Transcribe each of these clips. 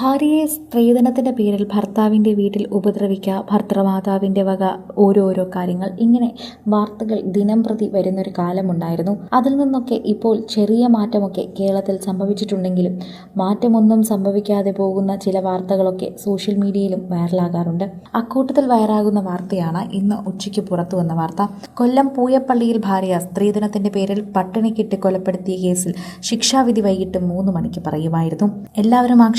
ഭാര്യയെ സ്ത്രീധനത്തിന്റെ പേരിൽ ഭർത്താവിന്റെ വീട്ടിൽ ഉപദ്രവിക്കുക ഭർത്തൃമാതാവിന്റെ വക ഓരോരോ കാര്യങ്ങൾ ഇങ്ങനെ വാർത്തകൾ ദിനം പ്രതി വരുന്നൊരു കാലമുണ്ടായിരുന്നു. അതിൽ നിന്നൊക്കെ ഇപ്പോൾ ചെറിയ മാറ്റമൊക്കെ കേരളത്തിൽ സംഭവിച്ചിട്ടുണ്ടെങ്കിലും മാറ്റമൊന്നും സംഭവിക്കാതെ പോകുന്ന ചില വാർത്തകളൊക്കെ സോഷ്യൽ മീഡിയയിലും വൈറലാകാറുണ്ട്. അക്കൂട്ടത്തിൽ വൈറാകുന്ന വാർത്തയാണ് ഇന്ന് ഉച്ചയ്ക്ക് പുറത്തു വന്ന വാർത്ത. കൊല്ലം പൂയപ്പള്ളിയിൽ ഭാര്യ സ്ത്രീധനത്തിന്റെ പേരിൽ പട്ടിണിക്കിട്ട് കൊലപ്പെടുത്തിയ കേസിൽ ശിക്ഷാവിധി വൈകിട്ട് മൂന്ന് മണിക്ക് പറയുമായിരുന്നു. എല്ലാവരും ആ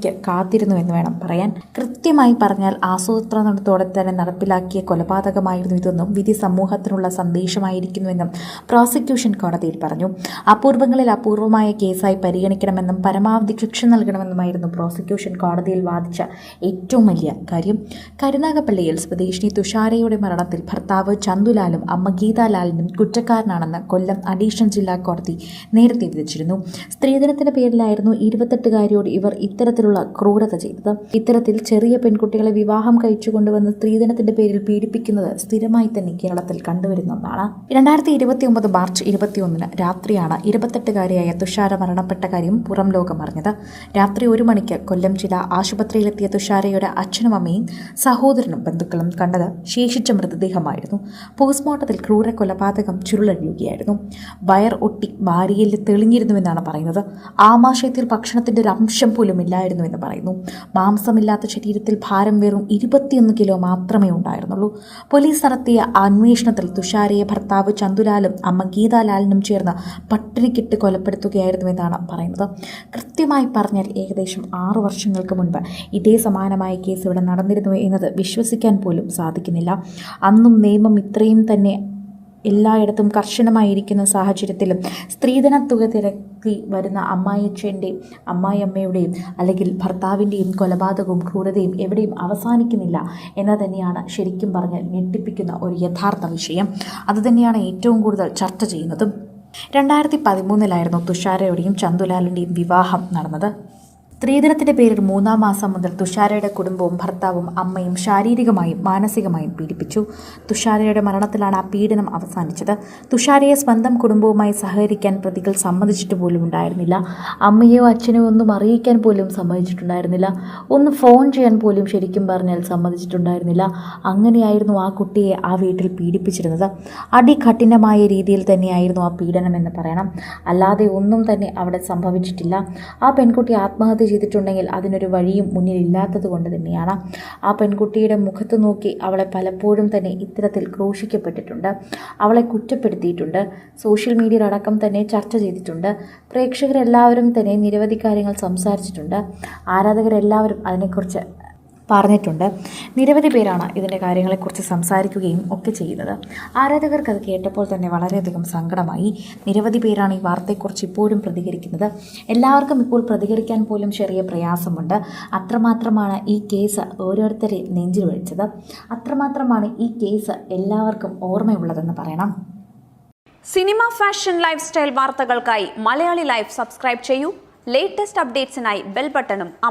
ശിക്ഷാവിധിക്ക് കാത്തിരുന്നു എന്ന് വേണം പറയാൻ. കൃത്യമായി പറഞ്ഞാൽ ആസൂത്രണത്തോടെ തന്നെ നടപ്പിലാക്കിയ കൊലപാതകമായിരുന്നു ഇതെന്നും വിധി സമൂഹത്തിനുള്ള സന്ദേശമായിരിക്കുന്നുവെന്നും പ്രോസിക്യൂഷൻ കോടതിയിൽ പറഞ്ഞു. അപൂർവങ്ങളിൽ അപൂർവമായ കേസായി പരിഗണിക്കണമെന്നും പരമാവധി ശിക്ഷ നൽകണമെന്നുമായിരുന്നു പ്രോസിക്യൂഷൻ കോടതിയിൽ വാദിച്ച ഏറ്റവും വലിയ കാര്യം. കരുനാഗപ്പള്ളിയിൽ സ്വദേശിനി തുഷാരയുടെ മരണത്തിൽ ഭർത്താവ് ചന്തുലാലും അമ്മ ഗീതാലാലിനും കുറ്റക്കാരനാണെന്ന് കൊല്ലം അഡീഷണൽ ജില്ലാ കോടതി നേരത്തെ വിധിച്ചിരുന്നു. സ്ത്രീധനത്തിന്റെ പേരിലായിരുന്നു ഇരുപത്തെട്ടുകാരിയോട് ഇവർ ഇത്തരത്തിലുള്ള ക്രൂരത ചെയ്തത്. ഇത്തരത്തിൽ ചെറിയ പെൺകുട്ടികളെ വിവാഹം കഴിച്ചു കൊണ്ടുവന്ന് സ്ത്രീധനത്തിന്റെ പേരിൽ പീഡിപ്പിക്കുന്നത് സ്ഥിരമായി തന്നെ കേരളത്തിൽ കണ്ടുവരുന്ന ഒന്നാണ്. രണ്ടായിരത്തി ഇരുപത്തി ഒമ്പത് മാർച്ച് ഇരുപത്തിയൊന്നിന് രാത്രിയാണ് ഇരുപത്തെട്ടുകാരിയായ തുഷാര മരണപ്പെട്ട കാര്യം പുറം ലോകം അറിഞ്ഞത്. രാത്രി ഒരു മണിക്ക് കൊല്ലം ജില്ല ആശുപത്രിയിലെത്തിയ തുഷാരയുടെ അച്ഛനും അമ്മയും സഹോദരനും ബന്ധുക്കളും കണ്ടത് ശേഷിച്ച മൃതദേഹമായിരുന്നു. പോസ്റ്റ്മോർട്ടത്തിൽ ക്രൂര കൊലപാതകം ചുരുളഴിയുകയായിരുന്നു. വയർ ഒട്ടി ഭാര്യയിൽ തെളിഞ്ഞിരുന്നുവെന്നാണ് പറയുന്നത്. ആമാശയത്തിൽ ഭക്ഷണത്തിന്റെ ഒരു അംശം പോലും ഇല്ലായിരുന്നുവെന്ന് പറയുന്നു. മാംസമില്ലാത്ത ശരീരത്തിൽ ഭാരം വെറും ഇരുപത്തിയൊന്ന് കിലോ മാത്രമേ ഉണ്ടായിരുന്നുള്ളൂ. പോലീസ് നടത്തിയ അന്വേഷണത്തിൽ തുഷാരയെ ഭർത്താവ് ചന്തുലാലും അമ്മ ഗീതാലാലിനും ചേർന്ന് പട്ടിണിക്കിട്ട് കൊലപ്പെടുത്തുകയായിരുന്നുവെന്നാണ് പറയുന്നത്. കൃത്യമായി പറഞ്ഞാൽ ഏകദേശം ആറു വർഷങ്ങൾക്ക് മുൻപ് ഇതേ സമാനമായ കേസ് ഇവിടെ നടന്നിരുന്നു എന്നത് വിശ്വസിക്കാൻ പോലും സാധിക്കുന്നില്ല. അന്നും നിയമം ഇത്രയും തന്നെ എല്ലായിടത്തും കർശനമായിരിക്കുന്ന സാഹചര്യത്തിലും സ്ത്രീധന തുക തിരക്കി വരുന്ന അമ്മായിയച്ഛന്റെയും അമ്മായിയമ്മയുടെയും അല്ലെങ്കിൽ ഭർത്താവിന്റെയും കൊലപാതകവും ക്രൂരതയും എവിടെയും അവസാനിക്കുന്നില്ല എന്ന് തന്നെയാണ് ശരിക്കും പറഞ്ഞാൽ ഞെട്ടിപ്പിക്കുന്ന ഒരു യഥാർത്ഥ വിഷയം. അതുതന്നെയാണ് ഏറ്റവും കൂടുതൽ ചർച്ച ചെയ്യുന്നതും. രണ്ടായിരത്തി പതിമൂന്നിലായിരുന്നു തുഷാരയുടെയും ചന്തുലാലിന്റെയും വിവാഹം നടന്നത്. സ്ത്രീധനത്തിന്റെ പേരിൽ മൂന്നാം മാസം മുതൽ തുഷാരയുടെ കുടുംബവും ഭർത്താവും അമ്മയും ശാരീരികമായും മാനസികമായും പീഡിപ്പിച്ചു. തുഷാരയുടെ മരണത്തിലാണ് ആ പീഡനം അവസാനിച്ചത്. തുഷാരയെ സ്വന്തം കുടുംബവുമായി സഹകരിക്കാൻ പ്രതികൾ സമ്മതിച്ചിട്ട് പോലും ഉണ്ടായിരുന്നില്ല. അമ്മയോ അച്ഛനോ ഒന്നും അറിയിക്കാൻ പോലും സമ്മതിച്ചിട്ടുണ്ടായിരുന്നില്ല. ഒന്ന് ഫോൺ ചെയ്യാൻ പോലും ശരിക്കും പറഞ്ഞാൽ സമ്മതിച്ചിട്ടുണ്ടായിരുന്നില്ല. അങ്ങനെയായിരുന്നു ആ കുട്ടിയെ ആ വീട്ടിൽ പീഡിപ്പിച്ചിരുന്നത്. അടികഠിനമായ രീതിയിൽ തന്നെയായിരുന്നു ആ പീഡനം എന്ന് പറയണം. അല്ലാതെ ഒന്നും തന്നെ അവിടെ സംഭവിച്ചിട്ടില്ല. ആ പെൺകുട്ടി ആത്മഹത്യ ചെയ്തിട്ടുണ്ടെങ്കിൽ അതിനൊരു വഴിയും മുന്നിലില്ലാത്തത് കൊണ്ട് തന്നെയാണ്. ആ പെൺകുട്ടിയുടെ മുഖത്ത് നോക്കി അവളെ പലപ്പോഴും തന്നെ ഇത്തരത്തിൽ ക്രൂശിക്കപ്പെട്ടിട്ടുണ്ട്. അവളെ കുറ്റപ്പെടുത്തിയിട്ടുണ്ട്. സോഷ്യൽ മീഡിയയിലടക്കം തന്നെ ചർച്ച ചെയ്തിട്ടുണ്ട്. പ്രേക്ഷകരെല്ലാവരും തന്നെ നിരവധി കാര്യങ്ങൾ സംസാരിച്ചിട്ടുണ്ട്. ആരാധകരെല്ലാവരും അതിനെക്കുറിച്ച് പറഞ്ഞിട്ടുണ്ട്. നിരവധി പേരാണ് ഇതിന്റെ കാര്യങ്ങളെക്കുറിച്ച് സംസാരിക്കുകയും ഒക്കെ ചെയ്യുന്നത്. ആരാധകർക്ക് അത് കേട്ടപ്പോൾ തന്നെ വളരെയധികം സങ്കടമായി. നിരവധി പേരാണ് ഈ വാർത്തയെക്കുറിച്ച് ഇപ്പോഴും പ്രതികരിക്കുന്നത്. എല്ലാവർക്കും ഇപ്പോൾ പ്രതികരിക്കാൻ പോലും ചെറിയ പ്രയാസമുണ്ട്. അത്രമാത്രമാണ് ഈ കേസ് ഓരോരുത്തരെ നെഞ്ചിൽ വിളിച്ചത് അത്രമാത്രമാണ് ഈ കേസ് എല്ലാവർക്കും ഓർമ്മയുള്ളതെന്ന് പറയണം. സിനിമ ഫാഷൻ ലൈഫ് സ്റ്റൈൽ വാർത്തകൾക്കായി മലയാളി ലൈഫ് സബ്സ്ക്രൈബ് ചെയ്യൂ. ലേറ്റസ്റ്റ് അപ്ഡേറ്റ്സിനായി ബെൽ ബട്ടണും അമർ